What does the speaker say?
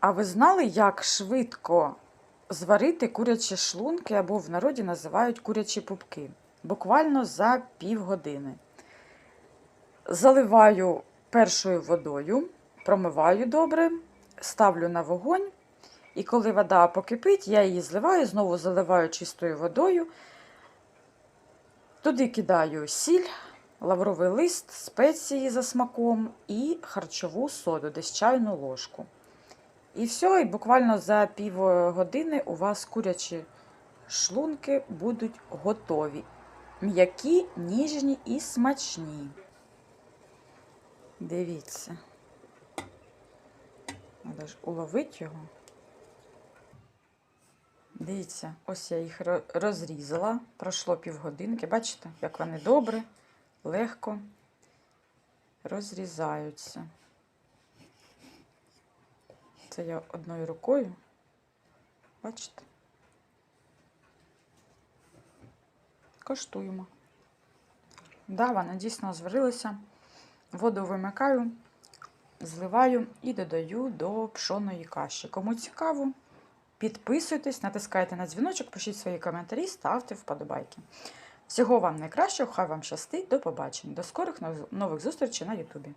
А ви знали, як швидко зварити курячі шлунки або в народі називають курячі пупки? Буквально за півгодини. Заливаю першою водою, промиваю добре, ставлю на вогонь. І коли вода покипить, я її зливаю, знову заливаю чистою водою. Туди кидаю сіль, лавровий лист, спеції за смаком і харчову соду, десь чайну ложку. І все, і буквально за півгодини у вас курячі шлунки будуть готові. М'які, ніжні і смачні. Дивіться. Треба ж уловити його. Дивіться, ось я їх розрізала. Пройшло півгодинки. Бачите, як вони добре, легко розрізаються. Це я одною рукою. Бачите? Коштуємо. Да, вона дійсно зварилася. Воду вимикаю, зливаю і додаю до пшоної каші. Кому цікаво, підписуйтесь, натискайте на дзвіночок, пишіть свої коментарі, ставте вподобайки. Всього вам найкращого, хай вам щастить, до побачення. До скорих нових зустрічей на Ютубі.